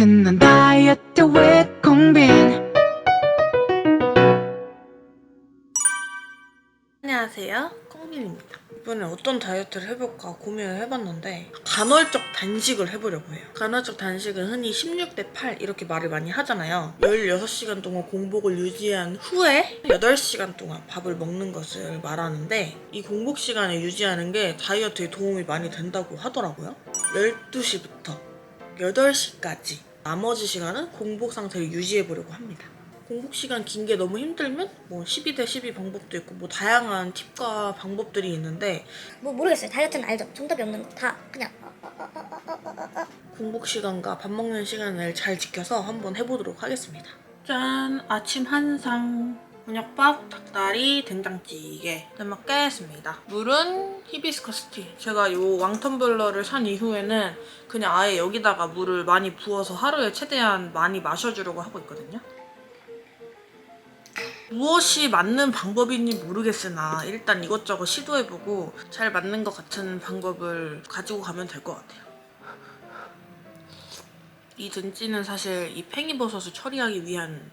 맛있는 다이어트 공빈. 안녕하세요. 콩빈입니다. 이번에 어떤 다이어트를 해볼까 고민을 해봤는데 간헐적 단식을 해보려고 해요. 간헐적 단식은 흔히 16대 8 이렇게 말을 많이 하잖아요. 16시간 동안 공복을 유지한 후에 8시간 동안 밥을 먹는 것을 말하는데 이 공복 시간을 유지하는 게 다이어트에 도움이 많이 된다고 하더라고요. 12시부터 8시까지 나머지 시간은 공복 상태를 유지해 보려고 합니다 공복 시간 긴 게 너무 힘들면 뭐 12대 12 방법도 있고 뭐 다양한 팁과 방법들이 있는데 뭐 모르겠어요. 다이어트는 알죠. 정답이 없는 거 다 그냥 공복 시간과 밥 먹는 시간을 잘 지켜서 한번 해보도록 하겠습니다. 짠! 아침 한상 곤약밥, 닭다리, 된장찌개 잘 먹겠습니다. 물은 히비스커스 티. 제가 요 왕텀블러를 산 이후에는 그냥 아예 여기다가 물을 많이 부어서 하루에 최대한 많이 마셔주려고 하고 있거든요. 무엇이 맞는 방법인지 모르겠으나 일단 이것저것 시도해보고 잘 맞는 것 같은 방법을 가지고 가면 될 것 같아요. 이 등찌는 사실 이 팽이버섯을 처리하기 위한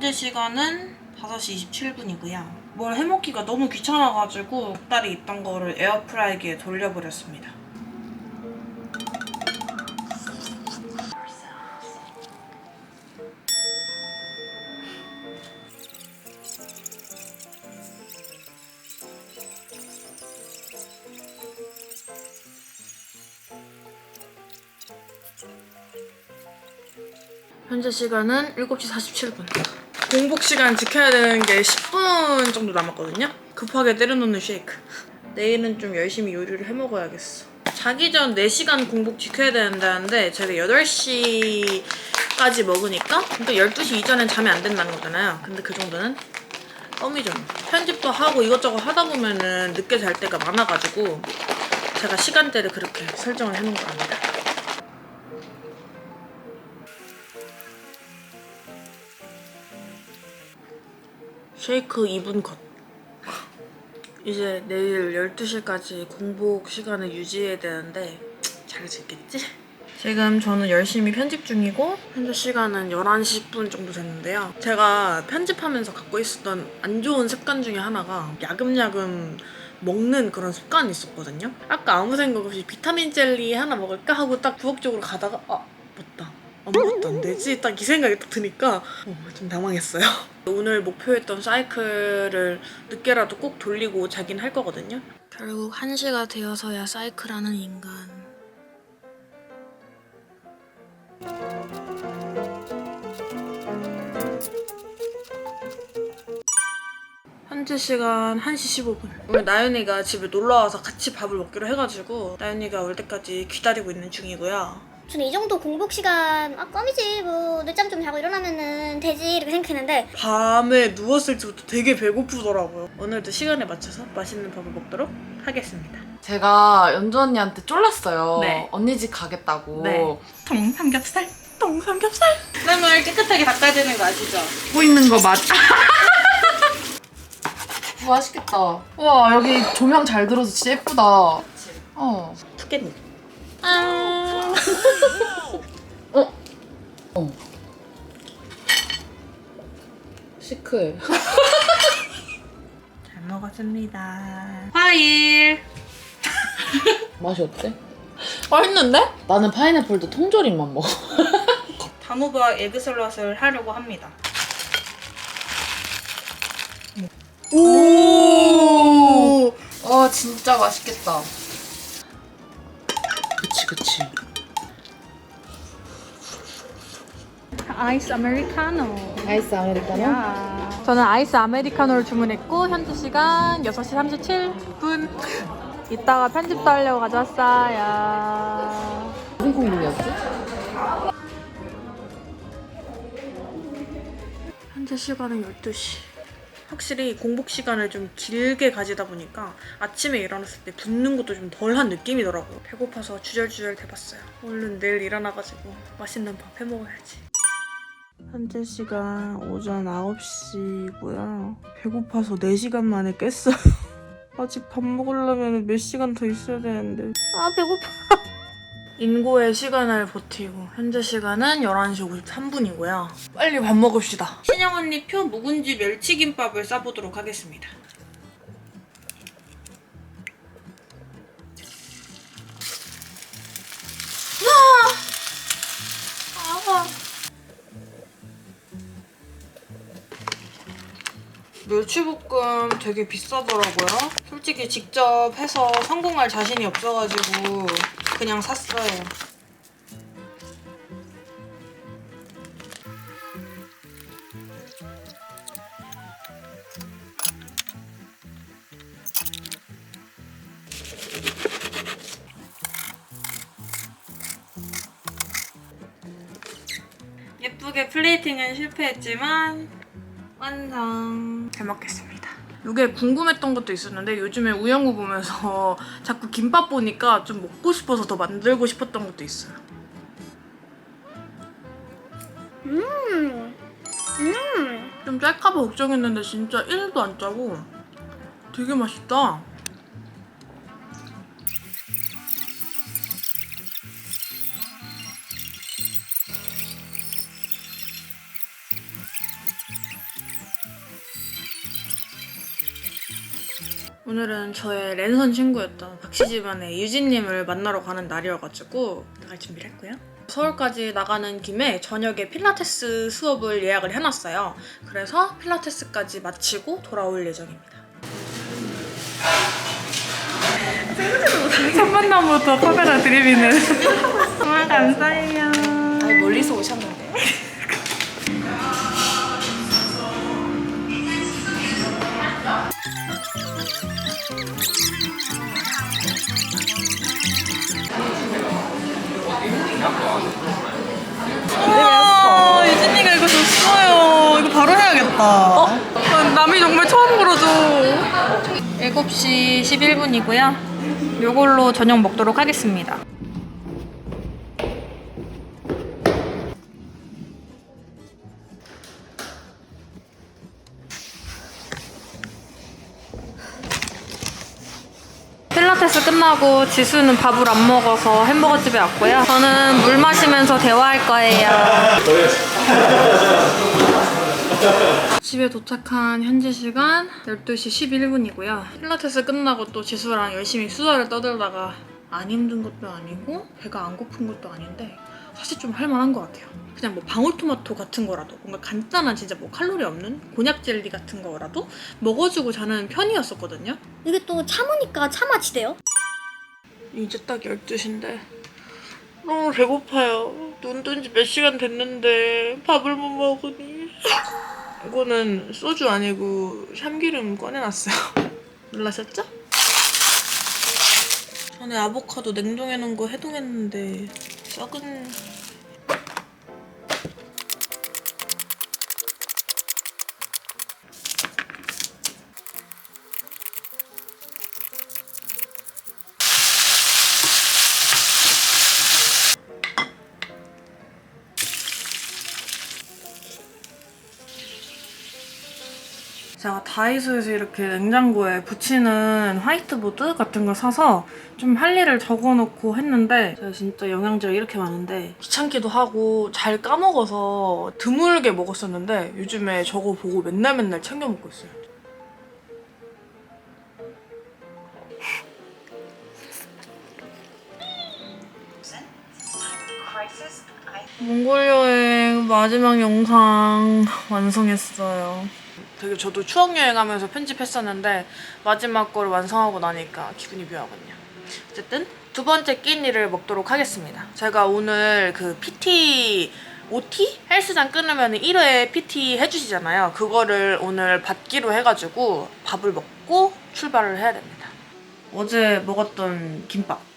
현재 시간은 5시 27분이고요. 뭘 해먹기가 너무 귀찮아가지고 닭다리 있던 거를 에어프라이기에 돌려버렸습니다. 현재 시간은 7시 47분. 공복 시간 지켜야 되는 게 10분 정도 남았거든요. 급하게 때려놓는 쉐이크. 내일은 좀 열심히 요리를 해 먹어야겠어. 자기 전 4시간 공복 지켜야 된다는데 제가 8시까지 먹으니까 그러니까 12시 이전엔 잠이 안 된다는 거잖아요. 근데 그 정도는 껌이죠. 편집도 하고 이것저것 하다 보면은 늦게 잘 때가 많아가지고 제가 시간대를 그렇게 설정을 해놓은 겁니다. 쉐이크 2분 컷. 이제 내일 12시까지 공복 시간을 유지해야 되는데 잘 지겠지? 지금 저는 열심히 편집 중이고 현재 시간은 11시 10분 정도 됐는데요. 제가 편집하면서 갖고 있었던 안 좋은 습관 중에 하나가 야금야금 먹는 그런 습관이 있었거든요. 아까 아무 생각 없이 비타민 젤리 하나 먹을까 하고 딱 부엌 쪽으로 가다가 아 맞다. 아무것도 안 되지? 딱 이 생각이 딱 드니까 어, 좀 당황했어요. 오늘 목표했던 사이클을 늦게라도 꼭 돌리고 자긴 할 거거든요. 결국 1시가 되어서야 사이클하는 인간. 현재 시간 1시 15분. 오늘 나연이가 집에 놀러 와서 같이 밥을 먹기로 해가지고 나연이가 올 때까지 기다리고 있는 중이고요. 저는 이 정도 공복 시간 아 껌이지 뭐 늦잠 좀 자고 일어나면은 되지 이렇게 생각했는데 밤에 누웠을 때부터 되게 배고프더라고요. 오늘도 시간에 맞춰서 맛있는 밥을 먹도록 하겠습니다. 제가 연주 언니한테 쫄랐어요. 네. 언니 집 가겠다고. 네. 통삼겹살, 통삼겹살. 땀을 깨끗하게 닦아야 되는 거 아시죠? 보이는 거 맞아. 맛있겠다. 와 여기 조명 잘 들어서 진짜 예쁘다. 어. 투겠니? 아. 어. 어. 시크해. 잘 먹었습니다. 과일. 맛이 어때? 맛있는데? 나는 파인애플도 통조림만 먹어. 단호박 에그 샐러드를 하려고 합니다. 오. 와 진짜 맛있겠다. 아이스 아메리카노. 아이스 아메리카노? 야. 저는 아이스 아메리카노를 주문했고 현재 시간 6시 37분. 이따가 편집도 하려고 가져왔어요. 무슨 콩국이었지? 현재 시간은 12시. 확실히 공복 시간을 좀 길게 가지다 보니까 아침에 일어났을 때 붓는 것도 좀 덜한 느낌이더라고요. 배고파서 주절주절 대봤어요. 얼른 내일 일어나가지고 맛있는 밥 해먹어야지. 현재 시간 오전 9시고요. 배고파서 4시간 만에 깼어요. 아직 밥 먹으려면 몇 시간 더 있어야 되는데. 아, 배고파. 인고의 시간을 버티고 현재 시간은 11시 53분이고요. 빨리 밥 먹읍시다. 신영 언니 표 묵은지 멸치김밥을 싸보도록 하겠습니다. 멸치볶음 되게 비싸더라고요. 솔직히 직접 해서 성공할 자신이 없어가지고 그냥 샀어요. 예쁘게 플레이팅은 실패했지만 완성. 잘 먹겠습니다. 이게 궁금했던 것도 있었는데 요즘에 우영우 보면서 자꾸 김밥 보니까 좀 먹고 싶어서 더 만들고 싶었던 것도 있어요. 음. 음. 좀 짤까봐 걱정했는데 진짜 1도 안 짜고 되게 맛있다. 오늘은 저의 랜선 친구였던 박씨 집안의 유진님을 만나러 가는 날이어가지고 나갈 준비를 했고요. 서울까지 나가는 김에 저녁에 필라테스 수업을 예약을 해놨어요. 그래서 필라테스까지 마치고 돌아올 예정입니다. 첫 만남부터 카메라 드리비는 정말 감사해요. 아니 멀리서 오셨는데. 7시 11분이고요. 요걸로 저녁 먹도록 하겠습니다. 필라테스 끝나고 지수는 밥을 안 먹어서 햄버거 집에 왔고요. 저는 물 마시면서 대화할 거예요. 집에 도착한 현재 시간 12시 11분이고요. 필라테스 끝나고 또 지수랑 열심히 수다를 떠들다가 안 힘든 것도 아니고 배가 안 고픈 것도 아닌데 사실 좀 할만한 것 같아요. 그냥 뭐 방울토마토 같은 거라도 뭔가 간단한 진짜 뭐 칼로리 없는 곤약 젤리 같은 거라도 먹어주고 자는 편이었었거든요. 이게 또 참으니까 차마치대요. 이제 딱 12시인데 너무 배고파요. 눈 뜬 지 몇 시간 됐는데 밥을 못 먹으니 이거는 소주 아니고 참기름 꺼내놨어요. 놀라셨죠? 전에 아보카도 냉동해 놓은 거 해동했는데 썩은 제가 다이소에서 이렇게 냉장고에 붙이는 화이트보드 같은 걸 사서 좀 할 일을 적어놓고 했는데 제가 진짜 영양제가 이렇게 많은데 귀찮기도 하고 잘 까먹어서 드물게 먹었었는데 요즘에 저거 보고 맨날 맨날 챙겨 먹고 있어요. 몽골 여행 마지막 영상 완성했어요. 되게 저도 추억 여행하면서 편집했었는데 마지막 거를 완성하고 나니까 기분이 묘하군요. 어쨌든 두 번째 끼니를 먹도록 하겠습니다. 제가 오늘 그 PT OT 헬스장 끊으면 1회 PT 해주시잖아요. 그거를 오늘 받기로 해가지고 밥을 먹고 출발을 해야 됩니다. 어제 먹었던 김밥.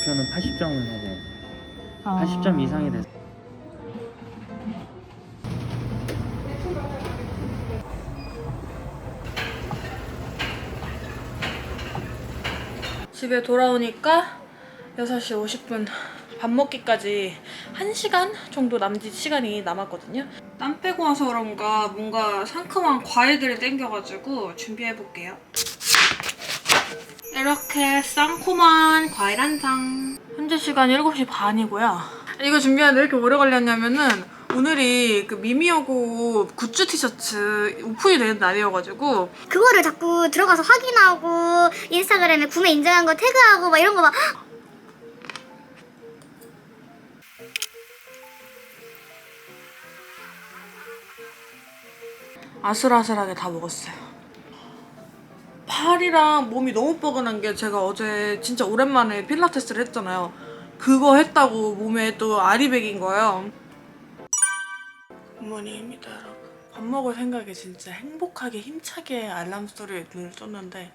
목표는 80점을 해야 돼. 80점 이상이 됐어. 집에 돌아오니까 6시 50분 밥 먹기까지 1시간 정도 남짓 시간이 남았거든요. 땀 빼고 와서 그런가 뭔가 상큼한 과일들이 땡겨가지고 준비해볼게요. 이렇게 쌍코만 과일 한 장. 현재 시간 7시 반이고요. 이거 준비하는데 왜 이렇게 오래 걸렸냐면은 오늘이 그 미미여고 굿즈 티셔츠 오픈이 되는 날이어가지고 그거를 자꾸 들어가서 확인하고 인스타그램에 구매 인증한 거 태그하고 막 이런 거 막 아슬아슬하게 다 먹었어요. 팔이랑 몸이 너무 뻐근한 게 제가 어제 진짜 오랜만에 필라테스를 했잖아요. 그거 했다고 몸에 또 아리백인 거예요. 굿모닝입니다, 여러분. 밥 먹을 생각에 진짜 행복하게 힘차게 알람 소리에 눈을 떴는데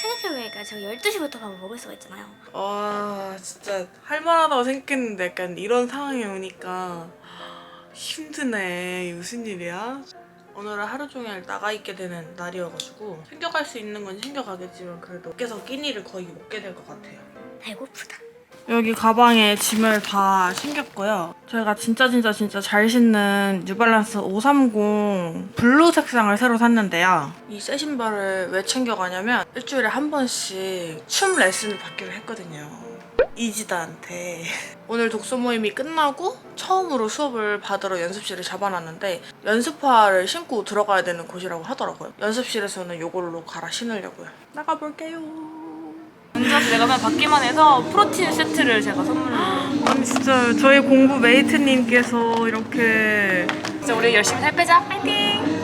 생각해보니까 저 12시부터 밥을 먹을 수가 있잖아요 와 진짜 할만하다고 생각했는데 약간 이런 상황이 오니까 힘드네. 무슨 일이야? 오늘은 하루 종일 나가 있게 되는 날이어가지고 챙겨갈 수 있는 건 챙겨가겠지만 그래도 밖에서 끼니를 거의 먹게 될 것 같아요. 배고프다 여기 가방에 짐을 다 챙겼고요. 저희가 진짜 진짜 진짜 잘 신는 뉴발란스 530 블루 색상을 새로 샀는데요. 이 새 신발을 왜 챙겨가냐면 일주일에 한 번씩 춤 레슨을 받기로 했거든요. 이지다한테 오늘 독서 모임이 끝나고 처음으로 수업을 받으러 연습실을 잡아놨는데 연습화를 신고 들어가야 되는 곳이라고 하더라고요. 연습실에서는 이걸로 갈아 신으려고요. 나가볼게요. 혼자서 내가 맨 받기만 해서 프로틴 세트를 제가 선물로 아니 진짜 저희 공부 메이트님께서 이렇게 진짜 우리 열심히 살 빼자 파이팅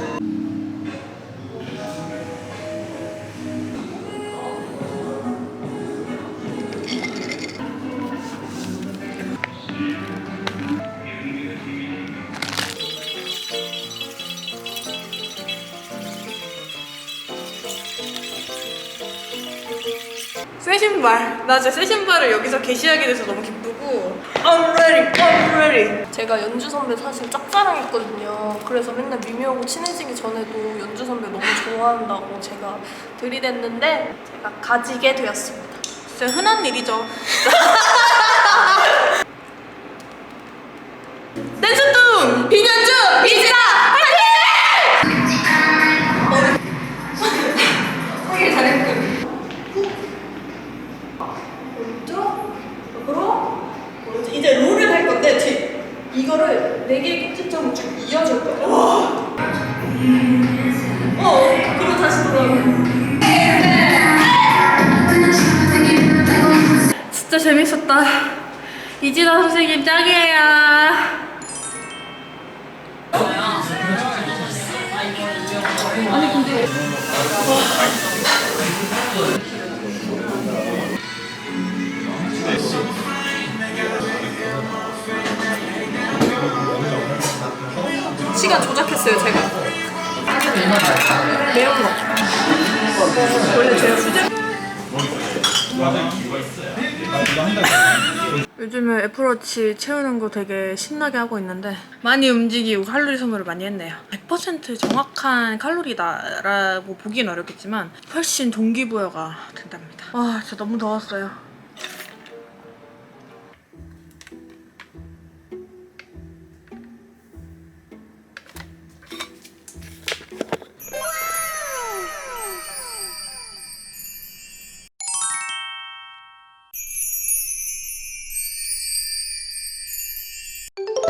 새 신발. 나 진짜 새 신발을 여기서 게시하게 돼서 너무 기쁘고. I'm ready, I'm ready. 제가 연주 선배 사실 짝사랑했거든요. 그래서 맨날 미미하고 친해지기 전에도 연주 선배 너무 좋아한다고 제가 들이댔는데 제가 가지게 되었습니다. 진짜 흔한 일이죠. 댄스뚱 비년주 이지다 선생님 짱이에요. 시간 조작했어요, 제가. 매운 거. 원래 제가 수제 요즘에 애플워치 채우는 거 되게 신나게 하고 있는데 많이 움직이고 칼로리 소모를 많이 했네요. 100% 정확한 칼로리다라고 보기는 어렵겠지만 훨씬 동기부여가 된답니다. 와 진짜 너무 더웠어요.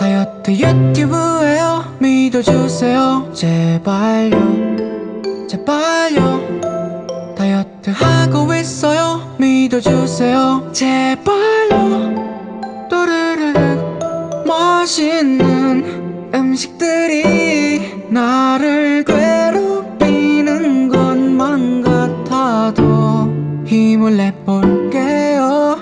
다이어트 유튜브에요. 믿어주세요. 제발요. 제발요. 다이어트 하고 있어요. 믿어주세요. 제발요. 또르르르 맛있는 음식들이 나를 괴롭히는 것만 같아도 힘을 내볼